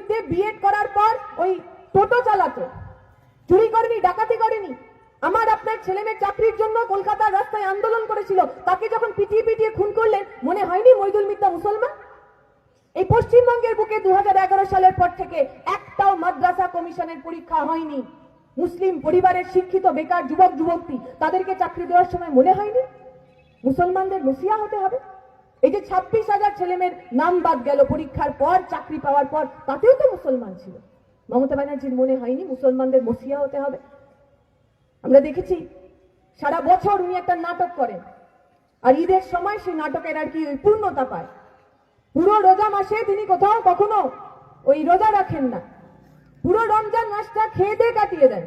B Ed করার পর ওই টোটো চালাতো। চুরি করেনি, ডাকাতি করেনি। আমার আপনার ছেলে মেয়ে চাকরির জন্য কলকাতার রাস্তায় আন্দোলন করেছিল। তাকে যখন পিটিয়ে পিটিয়ে খুন করলেন, মনে হয়নি মইদুল মিত্তা মুসলমান? এই পশ্চিমবঙ্গের বুকে দু হাজার এগারো সালের পর থেকে একটাও মাদ্রাসা কমিশনের পরীক্ষা হয়নি। মুসলিম পরিবারের শিক্ষিত, বেকার যুবক, যুবতী, তাদেরকে চাকরি দেওয়ার সময় মনে হয়নি? মুসলমানদের মসিয়া হতে হবে? এই যে ছাব্বিশ হাজার ছেলেমেয়ের নাম বাদ গেল, পরীক্ষার পর, চাকরি পাওয়ার পর, তাতেও তো মুসলমান ছিল। মমতা ব্যানার্জির মনে হয়নি মুসলমানদের মসিয়া হতে হবে। আমরা দেখেছি, সারা বছর উনি একটা নাটক করেন। আর ঈদের সময় সেই নাটকের আর কি ওই পূর্ণতা পায়। পুরো রোজা মাসে তিনি কোথাও কখনো ওই রোজা রাখেন না। পুরো রমজান মাসটা খেয়ে দিয়ে কাটিয়ে দেন।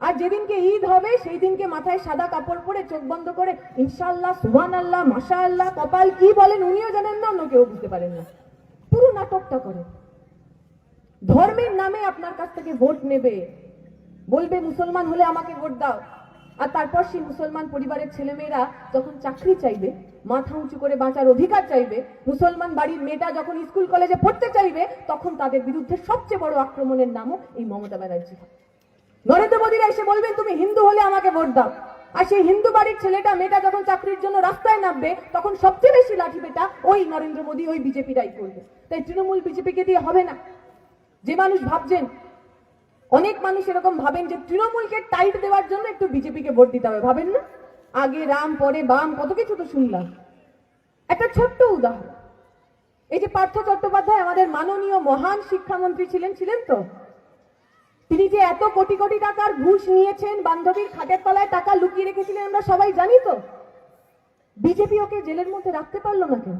আর যেদিনকে ঈদ হবে সেই দিনকে মাথায় সাদা কাপড় পরে চোখ বন্ধ করে, ইনশাআল্লাহ সুবহান আল্লাহ মাশা আল্লাহ কপাল কি বলেন উনিও জানেন না, অন্য কেউ বুঝতে পারেন না। পুরো নাটকটা করে। ধর্মের নামে আপনার কাছ থেকে ভোট নেবে। বলবে, মুসলমান হলে আমাকে ভোট দাও। আর তারপর সেই মুসলমান পরিবারের ছেলেমেয়েরা যখন চাকরি চাইবে, মাথা উঁচু করে বাঁচার অধিকার চাইবে, মুসলমান বাড়ির মেয়েটা যখন স্কুল কলেজে পড়তে চাইবে, তখন তাদের বিরুদ্ধে সবচেয়ে বড় আক্রমণের নামও এই মমতা ব্যানার্জি। নরেন্দ্র মোদীরা এসে বলবেন, তুমি হিন্দু হলে আমাকে ভোট দাও। আর সেই হিন্দু বাড়ির ছেলেটা, মেয়েটা যখন চাকরির জন্য রাস্তায় নামবে, তখন সবচেয়ে বেশি লাঠি পেটা ওই নরেন্দ্র মোদী, ওই বিজেপিরাই করবে। তাই তৃণমূল বিজেপিকে দিয়ে হবে না। যে মানুষ ভাবছেন, অনেক মানুষ এরকম ভাবেন যে তৃণমূলকে টাইট দেওয়ার জন্য একটু বিজেপিকে ভোট দিতে হবে। ভাবেন না? আগে রাম, পরে বাম, কত কিছু তো শুনলাম। একটা ছোট্ট উদাহরণ। এই যে পার্থ চট্টোপাধ্যায় আমাদের মাননীয় মহান শিক্ষামন্ত্রী ছিলেন ছিলেন তো? তিনি যে এত কোটি কোটি টাকার ঘুষ নিয়েছেন, বান্ধবীর খাটের তলায় টাকা লুকিয়ে রেখেছিলেন, আমরা সবাই জানি তো। বিজেপি ওকে জেলের মধ্যে রাখতে পারল না কেন?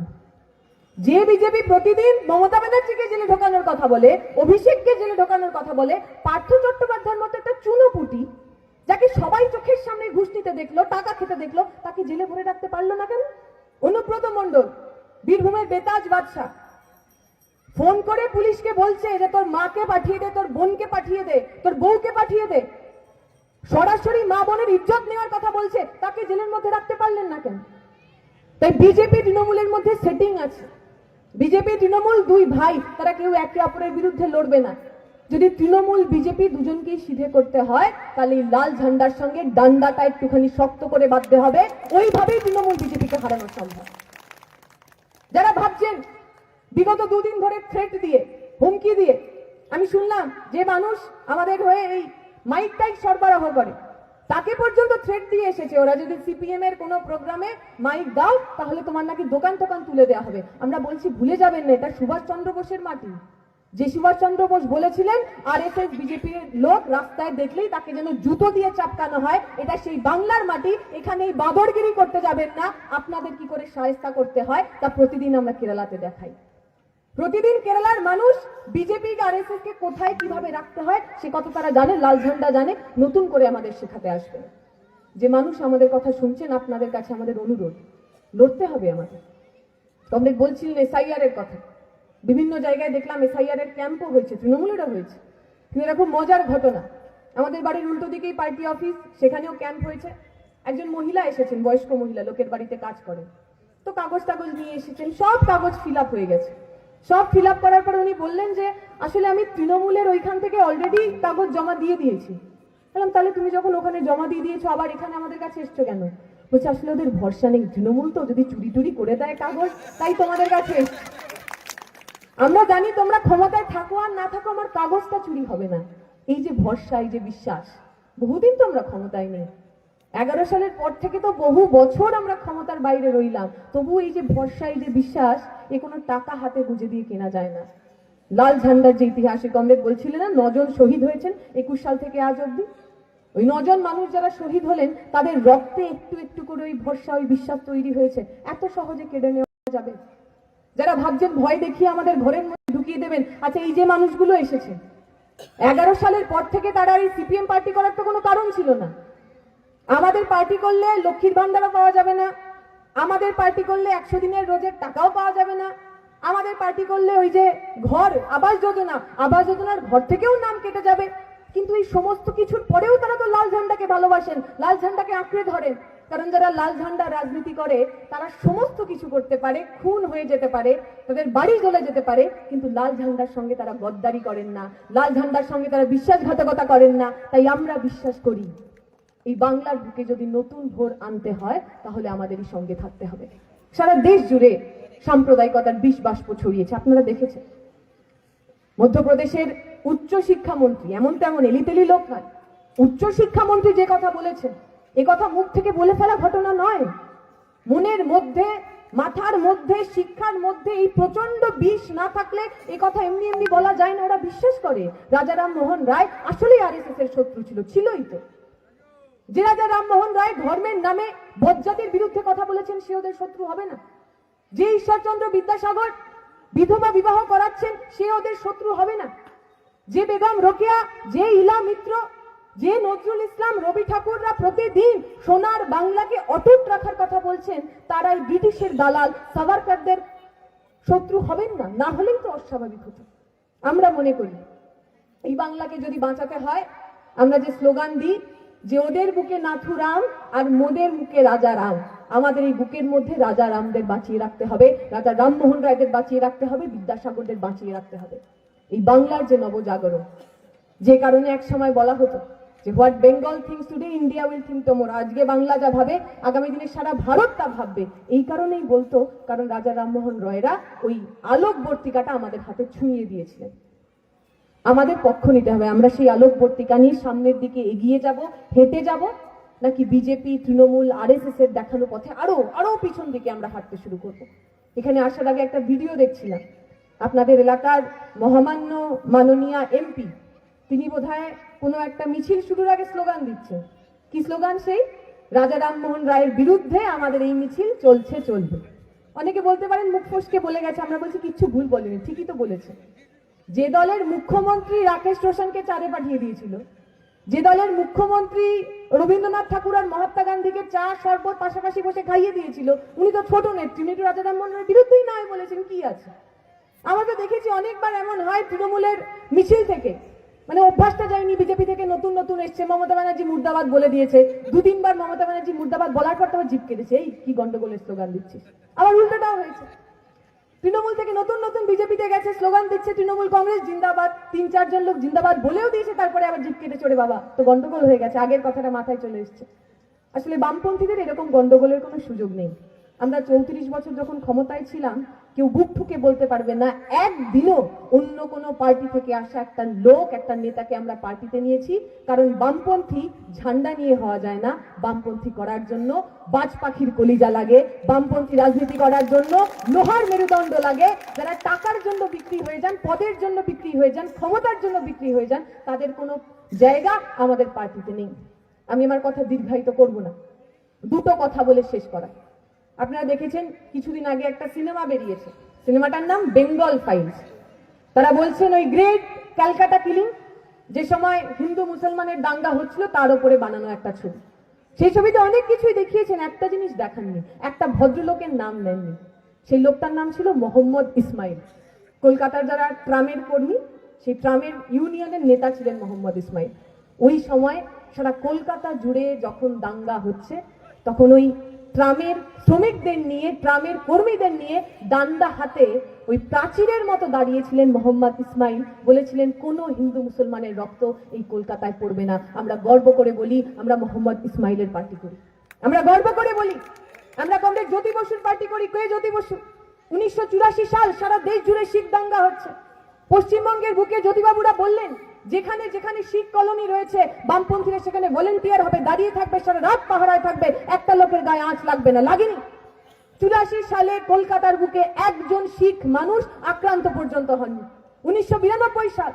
যে বিজেপি প্রতিদিন মমতা ব্যানার্জিকে জেলে ঢোকানোর কথা বলে, অভিষেককে জেলে ঢোকানোর কথা বলে, পার্থ চট্টোপাধ্যায়ের মতো একটা চুনোপুটি যাকে সবাই চোখের সামনে ঘুষ নিতে দেখল, টাকা খেতে দেখল, তাকে জেলে ভরে রাখতে পারল না কেন? অনুব্রত মণ্ডল, বীরভূমের বেতাজ বাদশাহ ফোন করে পুলিশকে বলছে যে তোর মাকে পাঠিয়ে দে, তোর বোনকে পাঠিয়ে দে, তোর বউকে পাঠিয়ে দে। সরাসরি মা বোনের ইজ্জত নেওয়ার কথা বলছে, তাকে জেলের মধ্যে রাখতে পারলেন না কেন? তাই বিজেপি তৃণমূলের মধ্যে সেটিং আছে। বিজেপি তৃণমূল দুই ভাই, তারা কেউ একে অপরের বিরুদ্ধে লড়বে না। যদি তৃণমূল বিজেপি দুজনকেই সিধে করতে হয়, তাহলে এই লাল ঝান্ডার সঙ্গে ডান্ডাটা একটুখানি শক্ত করে বাঁধতে হবে। ওইভাবেই তৃণমূল বিজেপিকে হারানো সম্ভব। যারা ভাবছেন বিগত দুদিন ধরে থ্রেট দিয়ে, হুমকি দিয়ে। আমি শুনলাম যে মানুষ আমাদের হয়ে এই মাইক টাইক সরবরাহ করে। তাকে পর্যন্ত থ্রেট দিয়ে এসেছে। ওরা যদি সিপিএম এর কোনো প্রোগ্রামে মাইক দাও, তাহলে তোমার নাকি দোকান টোকান তুলে দেওয়া হবে। আমরা বলছি, ভুলে যাবেন না, এটা সুভাষ চন্দ্র বোসের মাটি। যে সুভাষ চন্দ্র বোস বলেছিলেন আর এস এস বিজেপির লোক রাস্তায় দেখলেই তাকে যেন জুতো দিয়ে চাপকানো হয়, এটা সেই বাংলার মাটি এখানে এই বাবরগিরি করতে যাবেন না। আপনাদের কি করে সাহেস্তা করতে হয়, তা প্রতিদিন আমরা কেরালাতে দেখাই। প্রতিদিন কেরালার মানুষ বিজেপি আর এস কে কোথায় কীভাবে রাখতে হয়, সে কত তারা জানে, লাল ঝান্ডা জানে, নতুন করে আমাদের শেখাতে আসবে। যে মানুষ আমাদের কথা শুনছেন, আপনাদের কাছে আমাদের অনুরোধ, লড়তে হবে আমাদের। কমরেড বলছিলেন এসআইআর এর কথা। বিভিন্ন জায়গায় দেখলাম এসআইআর এর ক্যাম্পও হয়েছে, তৃণমূলেরও হয়েছে। কিন্তু এটা খুব মজার ঘটনা। আমাদের বাড়ির উল্টো দিকেই পার্টি অফিস, সেখানেও ক্যাম্প হয়েছে। একজন মহিলা এসেছেন, বয়স্ক মহিলা, লোকের বাড়িতে কাজ করেন। তো কাগজ টাগজ নিয়ে এসেছেন, সব কাগজ ফিল হয়ে গেছে। সব ফিল করার পর উনি বললেন যে, আসলে আমি তৃণমূলের ওইখান থেকে অলরেডি কাগজ জমা দিয়ে দিয়েছি। বললাম, তাহলে তুমি যখন ওখানে জমা দিয়ে দিয়েছ, আবার এখানে আমাদের কাছে এসছো কেন? বলছে, আসলে ওদের ভরসা নেই। তৃণমূল তো যদি চুরি টুরি করে দেয় কাগজ, তাই তোমাদের কাছে আমরা জানি তোমরা ক্ষমতায় থাকো আর না থাকো, আমার কাগজটা চুরি হবে না। এই যে ভরসা, এই যে বিশ্বাস, বহুদিন তো আমরা ক্ষমতায় নেই। এগারো সালের পর থেকে তো বহু বছর আমরা ক্ষমতার বাইরে রইলাম। তবু এই যে ভরসা যে বিশ্বাস, এ কোনো টাকা হাতে গুঁজে দিয়ে কেনা যায় না। লাল ঝান্ডার যে ইতিহাসে কমরেড বলছিলেন না, নজন শহীদ হয়েছেন একুশ সাল থেকে আজ অব্দি ওই নজন মানুষ যারা শহীদ হলেন, তাদের রক্তে একটু একটু করে ওই ভরসা, ওই বিশ্বাস তৈরি হয়েছে। এত সহজে কেড়ে নেওয়া যাবে। যারা ভাবছেন ভয় দেখিয়ে আমাদের ঘরের মধ্যে ঢুকিয়ে দেবেন আচ্ছা এই যে মানুষগুলো এসেছে। এগারো সালের পর থেকে তারা এই সিপিএম পার্টি করার তো কোনো কারণ ছিল না। আমাদের পার্টি করলে লক্ষ্মীর ভান্ডারও পাওয়া যাবে না। আমাদের পার্টি করলে একশো দিনের রোজের টাকাও পাওয়া যাবে না। আমাদের পার্টি করলে ওই যে ঘর, আবাস যোজনা, আবাস যোজনার ঘর থেকেও নাম কেটে যাবে। কিন্তু এই সমস্ত কিছুর পরেও তারা তো লাল ঝান্ডাকে ভালোবাসেন, লাল ঝান্ডাকে আঁকড়ে ধরেন। কারণ যারা লাল ঝান্ডা রাজনীতি করে, তারা সমস্ত কিছু করতে পারে, খুন হয়ে যেতে পারে, তাদের বাড়ি জ্বলে যেতে পারে, কিন্তু লাল ঝান্ডার সঙ্গে তারা গদ্দারি করেন না। লাল ঝান্ডার সঙ্গে তারা বিশ্বাসঘাতকতা করেন না। তাই আমরা বিশ্বাস করি। এই বাংলার বুকে যদি নতুন ভোর আনতে হয়, তাহলে আমাদেরই সঙ্গে থাকতে হবে। সারা দেশ জুড়ে সাম্প্রদায়িকতার বিষ বাষ্প ছড়িয়েছে, আপনারা দেখেছেন। মধ্যপ্রদেশের উচ্চ শিক্ষামন্ত্রী এমন তেমন এলিতেলি লোক নয়। উচ্চ শিক্ষামন্ত্রী যে কথা বলেছেন, এ কথা মুখ থেকে বলে ফেলা ঘটনা নয়। মনের মধ্যে, মাথার মধ্যে, শিক্ষার মধ্যে এই প্রচণ্ড বিষ না থাকলে এ কথা এমনি এমনি বলা যায় না, ওরা বিশ্বাস করে। রাজারাম মোহন রায় আসলেই আরএসএস এর শত্রু ছিল, ছিলই তো। যে রাজা রামমোহন রায় ধর্মের নামে বজ্জাতির বিরুদ্ধে কথা বলেছেন, সে ওদের শত্রু হবে না। যে ঈশ্বরচন্দ্র বিদ্যাসাগর বিধবা বিবাহ করাচ্ছেন, সে ওদের শত্রু হবে না। যে বেগম রোকেয়া, যে ইলা মিত্র, যে নজরুল ইসলাম, রবি ঠাকুররা প্রতিদিন সোনার বাংলাকে অটুট রাখার কথা বলছেন তারাই ব্রিটিশের দালাল, সাভারকারদের শত্রু হবেন না। না হলেই তো অস্বাভাবিক হতো। আমরা মনে করি, এই বাংলাকে যদি বাঁচাতে হয়, আমরা যে স্লোগান দিই যে ওদের বুকে নাথুরাম আর মোদের বুকে রাজা রাম। আমাদের এই বুকের মধ্যে রাজা রামদের বাঁচিয়ে রাখতে হবে, রাজা রামমোহন রায়দের বাঁচিয়ে রাখতে হবে, বিদ্যাসাগরদের বাঁচিয়ে রাখতে হবে। এই বাংলার যে নবজাগরণ, যে কারণে এক সময় বলা হতো যে, what Bengal thinks today, India will think tomorrow আজকে বাংলা যা ভাবে, আগামী দিনে সারা ভারত তা ভাববে। এই কারণেই বলতো, কারণ রাজা রামমোহন রয়রা ওই আলোকবর্তিকাটা আমাদের হাতে ছুঁয়ে দিয়েছিলেন। আমাদের পক্ষ নিতে হবে। আমরা সেই আলোকবর্তিকা নিয়ে সামনের দিকে এগিয়ে যাব, হেঁটে যাব, নাকি বিজেপি, তৃণমূল, আরএসএস এর দেখানো পথে আরও আরও পিছন দিকে আমরা হাঁটতে শুরু করব। এখানে আসার আগে একটা ভিডিও দেখছিলাম। আপনাদের এলাকার মহামান্য মাননীয়া এমপি, তিনি বোধহয় কোনো একটা মিছিল শুরুর আগে স্লোগান দিচ্ছেন। কি স্লোগান সেই? রাজা রামমোহন রায়ের বিরুদ্ধে আমাদের এই মিছিল চলছে, চলবে। অনেকে বলতে পারেন মুখ ফসকে বলে গেছে, আমরা বলছি কিচ্ছু ভুল বলেনি, ঠিকই তো বলেছে। যে দলের মুখ্যমন্ত্রী রাকেশ রোশনকে চারে পাঠিয়ে দিয়েছিল, যে দলের মুখ্যমন্ত্রী রবীন্দ্রনাথ ঠাকুর আর মহাত্মা গান্ধীকে চা শরবত পাশাপাশি বসে খাইয়ে দিয়েছিল, উনি তো ছোট নেত্রী, উনি তো রাজা রামমোহনের বিরুদ্ধেই নয় বলেছেন, কি আছে? আমরা তো দেখেছি অনেকবার এমন হয় তৃণমূলের মিছিল থেকে মানে অভ্যাসটা যায়নি, বিজেপি থেকে নতুন নতুন এসছে, মমতা ব্যানার্জি মুর্দাবাদ বলে দিয়েছে দু তিনবার মমতা ব্যানার্জি মুর্দাবাদ বলার পর তো জিপ কেটেছে, এই কি গন্ডগোলের স্লোগান দিচ্ছিস? আবার উল্টোটাও হয়েছে। তৃণমূল থেকে নতুন নতুন বিজেপিতে গেছে, স্লোগান দিচ্ছে তৃণমূল কংগ্রেস, জিন্দাবাদ। তিন চারজন লোক জিন্দাবাদ বলেও দিয়েছে, তারপরে আবার জিপ কেটে চড়ে বাবা। তো গন্ডগোল হয়ে গেছে, আগের কথাটা মাথায় চলে এসছে। আসলে বামপন্থীদের এরকম গন্ডগোলের কোনো সুযোগ নেই। আমরা চৌত্রিশ বছর যখন ক্ষমতায় ছিলাম, কেউ বুক ঠুকে বলতে পারবে না, একদিনও অন্য কোনো পার্টি থেকে আসা একটা লোক, একটা নেতাকে আমরা পার্টিতে নিয়েছি। কারণ বামপন্থী ঝান্ডা নিয়ে হওয়া যায় না। বামপন্থী করার জন্য বাজ পাখির কলিজা লাগে। বামপন্থী রাজনীতি করার জন্য লোহার মেরুদণ্ড লাগে। যারা টাকার জন্য বিক্রি হয়ে যান, পদের জন্য বিক্রি হয়ে যান, ক্ষমতার জন্য বিক্রি হয়ে যান, তাদের কোনো জায়গা আমাদের পার্টিতে নেই। আমি আমার কথা দীর্ঘায়িত করব না। দুটো কথা বলে শেষ করা। আপনারা দেখেছেন, কিছুদিন আগে একটা সিনেমা বেরিয়েছে। সিনেমাটার নাম বেঙ্গল ফাইলস। তারা বলছেন, ওই গ্রেট ক্যালকাটা কিলিং, যে সময় হিন্দু মুসলমানের দাঙ্গা হচ্ছিল, তার উপরে বানানো একটা ছবি। সেই ছবিতে অনেক কিছুই দেখিয়েছেন, একটা জিনিস দেখাননি, একটা ভদ্রলোকের নাম নেননি। সেই লোকটার নাম ছিল মোহাম্মদ ইসমাইল। কলকাতার যারা ট্রামের কর্মী, সেই ট্রামের ইউনিয়নের নেতা ছিলেন মোহাম্মদ ইসমাইল। ওই সময় সারা কলকাতা জুড়ে যখন দাঙ্গা হচ্ছে, তখন ওই ট্রামের শ্রমিকদের নিয়ে ট্রামের কর্মীদের নিয়ে ডান্ডা হাতে ওই প্রাচীরের মতো দাঁড়িয়েছিলেন মোহাম্মদ ইসমাইল। বলেছিলেন, কোনো হিন্দু মুসলমানের রক্ত এই কলকাতায় পড়বে না। আমরা গর্ব করে বলি, আমরা মোহাম্মদ ইসমাইলের পার্টি করি। আমরা গর্ব করে বলি, আমরা কংগ্রেস জ্যোতি বসুর পার্টি করি। কে জ্যোতি বসু? উনিশশো চুরাশি সাল সারা দেশ জুড়ে শিখ দাঙ্গা হচ্ছে। পশ্চিমবঙ্গের বুকে জ্যোতিবাবুরা বললেন যেখানে যেখানে শিখ কলোনি রয়েছে, বামপন্থীরা সেখানে ভলেন্টিয়ার হবে, দাঁড়িয়ে থাকবে, সারা রাত পাহারায় থাকবে, একটা লোকের গায়ে আঁচ লাগবে না, লাগেনি। চুরাশি সালে কলকাতার বুকে একজন শিখ মানুষ আক্রান্ত পর্যন্ত হননি। উনিশশো বিরানব্বই সাল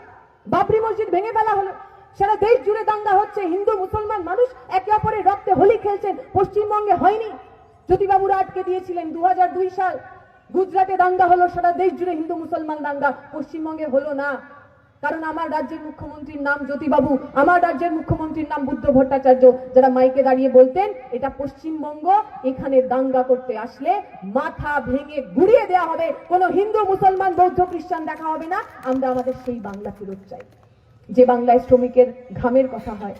বাবরি মসজিদ ভেঙে ফেলা হলো। সারা দেশ জুড়ে দাঙ্গা হচ্ছে, হিন্দু, মুসলমান মানুষ একে অপরের রক্তে হোলি খেলছেন, পশ্চিমবঙ্গে হয়নি। জ্যোতিবাবুরা আটকে দিয়েছিলেন দু সাল। গুজরাটে দাঙ্গা হলো, সারা দেশ জুড়ে হিন্দু মুসলমান দাঙ্গা, পশ্চিমবঙ্গে হলো না। কারণ আমার রাজ্যের মুখ্যমন্ত্রীর নাম জ্যোতিবাবু, আমার রাজ্যের মুখ্যমন্ত্রীর নাম বুদ্ধ ভট্টাচার্য যারা মাইকে দাঁড়িয়ে বলতেন, এটা পশ্চিমবঙ্গ এখানে দাঙ্গা করতে আসলে মাথা ভেঙে গুড়িয়ে দেওয়া হবে। কোনো হিন্দু, মুসলমান, বৌদ্ধ, খ্রিস্টান দেখা হবে না। আমরা আমাদের সেই বাংলা ফেরত চাই। যে বাংলায় শ্রমিকের ঘামের কথা হয়,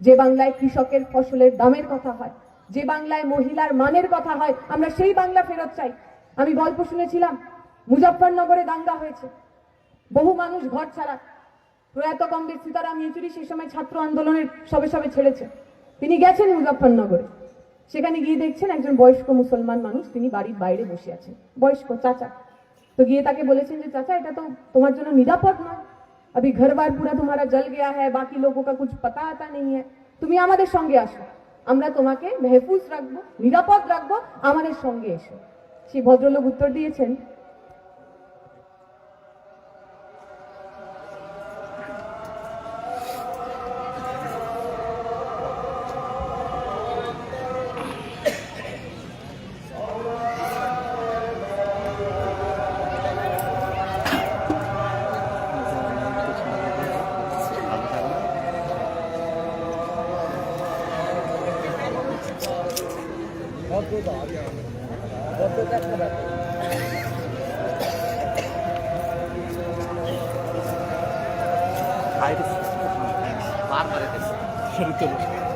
যে বাংলায় কৃষকের ফসলের দামের কথা হয়, যে বাংলায় মহিলার মানের কথা হয়, আমরা সেই বাংলা ফেরত চাই। আমি গল্প শুনেছিলাম, মুজফ্ফরনগরে দাঙ্গা হয়েছে। বহু মানুষ ঘর ছাড়া প্রয়াত কমরেড সীতারাম ইয়েচুরি সেই সময় ছাত্র আন্দোলনের সবে সবে ছেড়েছে তিনি গেছেন মুজফ্ফরনগরে সেখানে গিয়ে দেখছেন একজন বয়স্ক মুসলমান মানুষ তিনি বাড়ির বাইরে বসে আছেন বয়স্ক চাচা তো গিয়ে তাকে বলেছেন যে চাচা এটা তো তোমার জন্য নিরাপদ নয় अभी घर बार पूरा तुम्हारा जल गया है बाकी लोगों का कुछ पता आता नहीं है তুমি আমাদের সঙ্গে আসো আমরা তোমাকে মেহফুজ রাখবো নিরাপদ রাখবো আমাদের সঙ্গে এসো সেই ভদ্রলোক উত্তর দিয়েছেন এই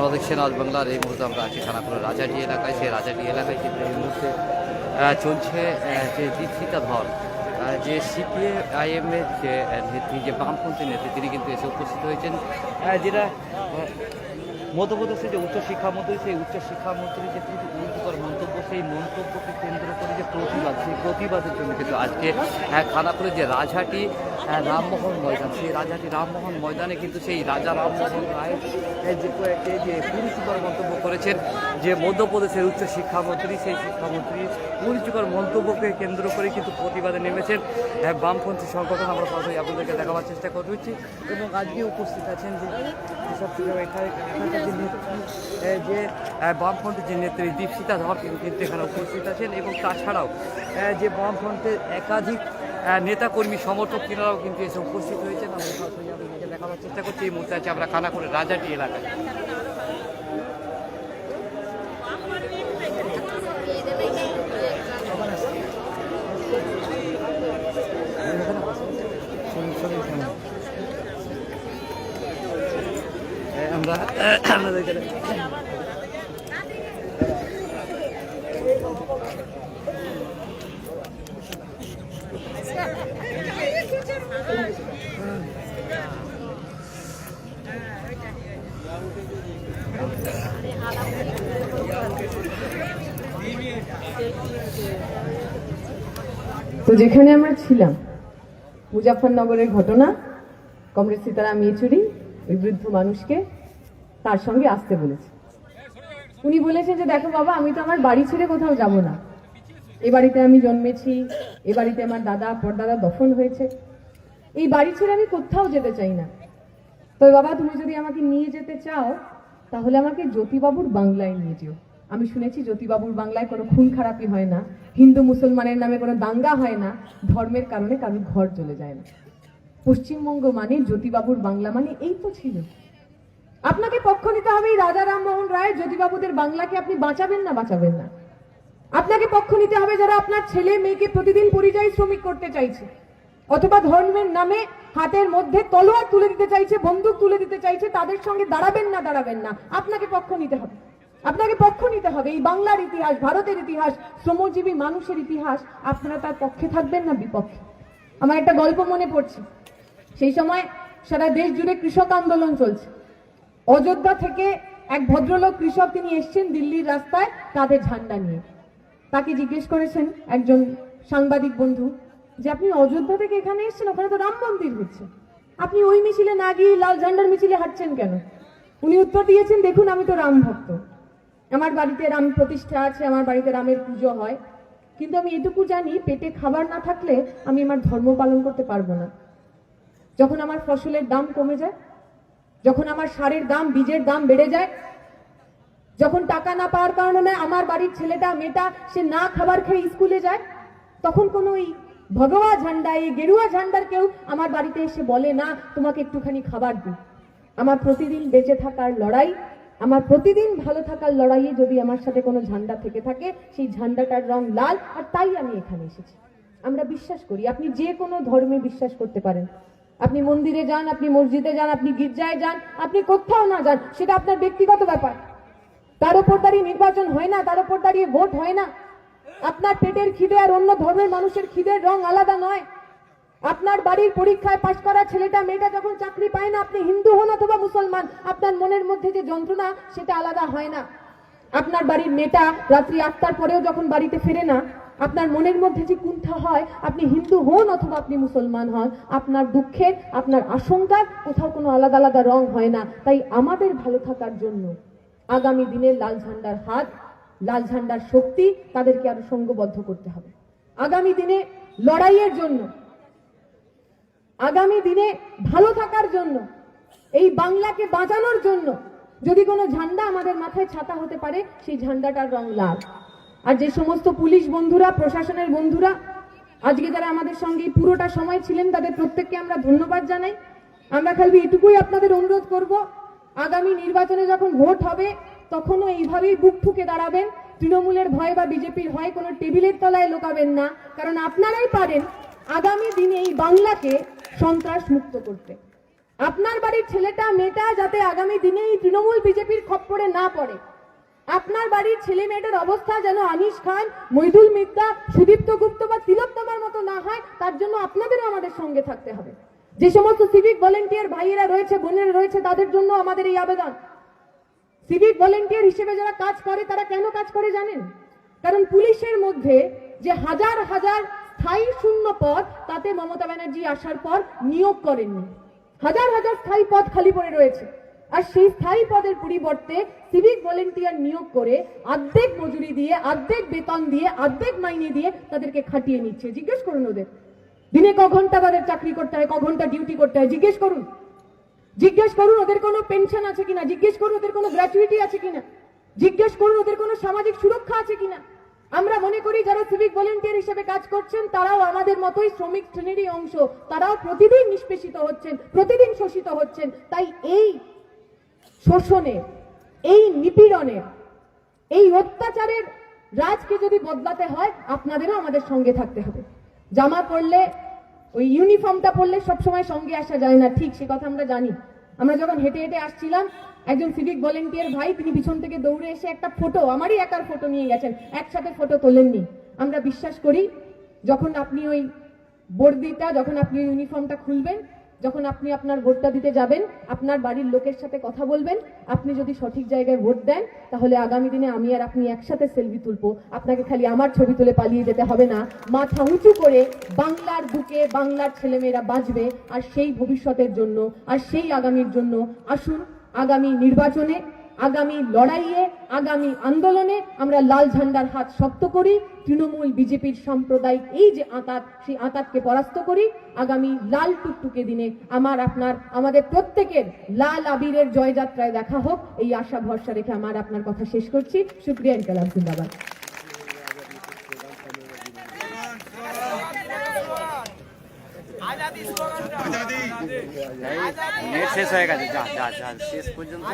আপনারা দেখছেন আজ বাংলার এই মুহূর্তে আমরা আছি খানাপুর রাজাটি এলাকায়। সেই রাজাটি এলাকায় কিন্তু এই মুহূর্তে চলছে যে দীক্ষিতা ধর যে সিপিএ আইএমের যে নেত্রী, যে বামপন্থী নেত্রী, তিনি কিন্তু এসে উপস্থিত হয়েছেন। যেটা মধ্যপ্রদেশের যে উচ্চশিক্ষামন্ত্রী, সেই উচ্চশিক্ষামন্ত্রী যে গুরুত্বকর মন্তব্য, সেই মন্তব্যকে কেন্দ্র করে যে প্রতিবাদ, সেই প্রতিবাদের জন্য কিন্তু আজকে খানাপুরের যে রাজহাটি রামমোহন ময়দান। সেই রাজাটি রামমোহন ময়দানে কিন্তু সেই রাজা রামমোহন রায় যে কয়েকটি যে কুরুচিকর মন্তব্য করেছেন যে মধ্যপ্রদেশের উচ্চ শিক্ষামন্ত্রী সেই শিক্ষামন্ত্রী কুরুচিকর মন্তব্যকে কেন্দ্র করে কিন্তু প্রতিবাদে নেমেছেন আহ, বামপন্থী সংগঠন। আমরা সরাসরি আপনাদেরকে দেখাবার চেষ্টা করছি এবং আজকে উপস্থিত আছেন যে যে আহ, যে নেত্রী দীপশিতা ধর কিন্তু এখানে উপস্থিত আছেন। এবং তাছাড়াও যে বামফ্রন্টের একাধিক নেতাকর্মী সমর্থক তিনারাও কিন্তু এসে উপস্থিত হয়েছেন। আমরা সরাসরি দেখাবার চেষ্টা করছি। এই মুহূর্তে আছে আমরা খানাপুরে রাজাটি এলাকায়। আমরা আপনাদেরকে তো যেখানে আমরা ছিলাম মুজাফরনগরের ঘটনা, কমরেড সীতারাম ইয়েচুরি, ওই বৃদ্ধ মানুষকে তার সঙ্গে আসতে বলেছে। উনি বলেছেন যে, দেখো বাবা, আমি তো আমার বাড়ি ছেড়ে কোথাও যাব না। এ বাড়িতে আমি জন্মেছি, এ বাড়িতে আমার দাদা, পরদাদা দফন হয়েছে। এই বাড়ি ছেড়ে আমি কোথাও যেতে চাই না। তবে বাবা, তুমি যদি আমাকে নিয়ে যেতে চাও, তাহলে আমাকে জ্যোতিবাবুর বাংলায় নিয়ে যেও। আমি শুনেছি জ্যোতিবাবুর বাংলায় কোনো খুন খারাপি হয় না, হিন্দু মুসলমানের নামে কোনো দাঙ্গা হয় না, ধর্মের কারণে কারোর ঘর চলে যায় না। পশ্চিমবঙ্গ মানে জ্যোতিবাবুর বাংলা মানে এই তো ছিল। আপনাকে পক্ষ নিতে হবে এই রাজা রামমোহন রায়, জ্যোতিবাবুদের বাংলাকে আপনি বাঁচাবেন না বাঁচাবেন না। আপনাকে পক্ষ নিতে হবে যারা আপনার ছেলে, মেয়েকে প্রতিদিন পরিযায়ী শ্রমিক করতে চাইছে। অথবা ধর্মের নামে হাতের মধ্যে তলোয়ার তুলে দিতে চাইছে, বন্দুক তুলে দিতে চাইছে, তাদের সঙ্গে দাঁড়াবেন না দাঁড়াবেন না। আপনাকে পক্ষ নিতে হবে। আপনাকে পক্ষ নিতে হবে। এই বাংলার ইতিহাস, ভারতের ইতিহাস, শ্রমজীবী মানুষের ইতিহাস, আপনারা তার পক্ষে থাকবেন না, বিপক্ষে। আমার একটা গল্প মনে পড়ছে। সেই সময় সারা দেশ জুড়ে কৃষক আন্দোলন চলছে। অযোধ্যা থেকে এক ভদ্রলোক কৃষক তিনি এসছেন দিল্লির রাস্তায়, তাদের ঝান্ডা নিয়ে। তাকে জিজ্ঞেস করেছেন একজন সাংবাদিক বন্ধু যে, আপনি অযোধ্যা থেকে এখানে এসেছেন? ওখানে তো রাম মন্দির হচ্ছে। আপনি ওই মিছিলে না গিয়ে লাল ঝান্ডার মিছিলে হাঁটছেন কেন? উনি উত্তর দিয়েছেন, দেখুন, আমি তো রাম ভক্ত। আমার বাড়িতে রাম প্রতিষ্ঠা আছে, আমার বাড়িতে রামের পুজো হয়। কিন্তু আমি এটুকু জানি, পেটে খাবার না থাকলে আমি আমার ধর্ম পালন করতে পারব না। যখন আমার ফসলের দাম কমে যায়, যখন আমার সারের দাম, বীজের দাম বেড়ে যায় যখন টাকা না পাওয়ার কারণে আমার বাড়ির ছেলেটা, মেয়েটা, সে না খাবার খেয়ে স্কুলে যায়, তখন কোনো এই ভগবা ঝান্ডা, এই গেরুয়া ঝান্ডার কেউ আমার বাড়িতে এসে বলে, না, তোমাকে একটুখানি খাবার দিই। আমার প্রতিদিন বেঁচে থাকার লড়াই, আমার প্রতিদিন ভালো থাকার লড়াইয়ে যদি আমার সাথে কোনো ঝান্ডা থেকে থাকে, সেই ঝান্ডাটার রং লাল, আর তাই আমি এখানে এসেছি। আমরা বিশ্বাস করি, আপনি যে কোনো ধর্মে বিশ্বাস করতে পারেন। আপনি মন্দিরে যান, আপনি মসজিদে যান, আপনি গির্জায় যান, আপনি কোথাও না যান, সেটা আপনার ব্যক্তিগত ব্যাপার। তার উপর দাঁড়িয়ে নির্বাচন হয় না, তার উপর দাঁড়িয়ে ভোট হয় না। আপনার পেটের খিদে আর অন্য ধর্মের মানুষের খিদের রং আলাদা নয়। আপনার বাড়ির পরীক্ষায় পাশ করা ছেলেটা, মেয়েটা যখন চাকরি পায় না, আপনি হিন্দু হন অথবা মুসলমান, আপনার মনের মধ্যে যে যন্ত্রণা, সেটা আলাদা হয় না। আপনার বাড়ির মেয়েটা রাত্রি আটটার পরেও যখন বাড়িতে ফেরে না, আপনার মনের মধ্যে যে কুণ্ঠা হয়, আপনি হিন্দু হন অথবা আপনি মুসলমান হন, আপনার দুঃখের, আপনার আশঙ্কার কোথাও কোনো আলাদা আলাদা রং হয় না। তাই আমাদের ভালো থাকার জন্য আগামী দিনে লাল ঝান্ডার হাত, লাল ঝান্ডার শক্তি তাদেরকে আরও সঙ্গবদ্ধ করতে হবে। আগামী দিনে লড়াইয়ের জন্য, আগামী দিনে ভালো থাকার জন্য, এই বাংলাকে বাঁচানোর জন্য যদি কোনো ঝান্ডা আমাদের মাথায় ছাতা হতে পারে, সেই ঝান্ডাটার রং লাল। আর যে সমস্ত পুলিশ বন্ধুরা, প্রশাসনের বন্ধুরা, আজকে যারা আমাদের সঙ্গে পুরোটা সময় ছিলেন, তাদের প্রত্যেককে আমরা ধন্যবাদ জানাই। আমরা খালি এটুকুই আপনাদের অনুরোধ করব আগামী নির্বাচনে যখন ভোট হবে, তখনও এইভাবেই বুক ঠুকে দাঁড়াবেন। তৃণমূলের ভয় বা বিজেপির ভয় কোনো টেবিলের তলায় লোকাবেন না, কারণ আপনারাই পারেন আগামী দিনে এই বাংলাকে সন্ত্রাস মুক্ত করতে। আপনার বাড়ির ছেলেটা, মেয়েটা যাতে আগামী দিনে এই তৃণমূল বিজেপির খপ্পরে না পড়ে। আপনার বাড়ির ছেলে মেয়েটার অবস্থা যেন আনিস খান, মৈদুল মিত্রা সুদীপ্ত গুপ্ত বা তিলোত্তমার মতো না হয়, তার জন্য আপনাদেরও আমাদের সঙ্গে থাকতে হবে। যে সমস্ত সিভিক ভলেন্টিয়ার ভাইয়েরা রয়েছে, বোনেরা রয়েছে, তাদের জন্য আমাদের এই আবেদন। সিভিক ভলেন্টিয়ার হিসেবে যারা কাজ করে, তারা কেন কাজ করে জানেন? কারণ পুলিশের মধ্যে যে হাজার হাজার স্থায়ী শূন্য পদ, তাতে মমতা ব্যানার্জি আসার পর নিয়োগ করেননি। হাজার হাজার স্থায়ী পদ খালি পড়ে রয়েছে। আর সেই স্থায়ী পদের পরিবর্তে সিভিক ভলেন্টিয়ার নিয়োগ করে অর্ধেক মজুরি দিয়ে অর্ধেক বেতন দিয়ে অর্ধেক মাইনে দিয়ে তাদেরকে খাটিয়ে নিচ্ছে। জিজ্ঞেস করুন ওদের। দিনে ক ঘণ্টা তাদের চাকরি করতে হয়, ক ঘণ্টা ডিউটি করতে হয়? জিজ্ঞেস করুন। জিজ্ঞেস করুন ওদের কোনো পেনশন আছে কিনা? জিজ্ঞেস করুন ওদের কোনো গ্র্যাচুইটি আছে কিনা? জিজ্ঞেস করুন ওদের কোনো সামাজিক সুরক্ষা আছে কিনা? আমরা মনে করি যারা সিভিক ভলেন্টিয়ার হিসেবে কাজ করছেন, তারাও আমাদের মতোই শ্রমিক শ্রেণীরই অংশ। তারাও প্রতিদিন নিষ্পেষিত হচ্ছেন, প্রতিদিন শোষিত হচ্ছেন। তাই এই শোষণে, এই নিপীড়নে, এই অত্যাচারের রাজকে যদি বদলাতে হয়, আপনাদেরও আমাদের সঙ্গে থাকতে হবে। জামা পরলে, ওই ইউনিফর্মটা পরলে সবসময় সঙ্গে আসা যায় না। ঠিক সে কথা আমরা জানি। আমরা যখন হেঁটে হেঁটে আসছিলাম, একজন সিভিক ভলেন্টিয়ার ভাই, তিনি পিছন থেকে দৌড়ে এসে একটা ফটো আমারই একার ফটো নিয়ে গেছেন। একসাথে ফটো তোলেননি। আমরা বিশ্বাস করি, যখন আপনি ওই বর্দিটা, যখন আপনি ইউনিফর্মটা খুলবেন যখন আপনি আপনার ভোটটা দিতে যাবেন, আপনার বাড়ির লোকের সাথে কথা বলবেন, আপনি যদি সঠিক জায়গায় ভোট দেন, তাহলে আগামী দিনে আমি আর আপনি একসাথে সেলফি তুলবো। আপনাকে খালি আমার ছবি তুলে পালিয়ে যেতে হবে না। মাথা উঁচু করে বাংলার বুকে বাংলার ছেলেমেয়েরা বাঁচবে, আর সেই ভবিষ্যতের জন্য, আর সেই আগামীর জন্য আসুন আগামী নির্বাচনে আগামী লড়াইয়ে, আগামী আন্দোলনে আমরা লাল ঝান্ডার হাত শক্ত করি, তৃণমূল, বিজেপির সাম্প্রদায়িক এই যে আঁতাত, সেই আঁতাতকে পরাস্ত করি। আগামী লাল টুকটুকে দিনে আমার, আপনার, আমাদের প্রত্যেকের লাল আবিরের জয়যাত্রায় দেখা হোক। এই আশা, ভরসা রেখে আমার আপনার কথা শেষ করছি। শুক্রিয়া ইনকালাম জিন্দাবাদ নেট শেষ হয়ে গেছে যা যা যা শেষ পর্যন্ত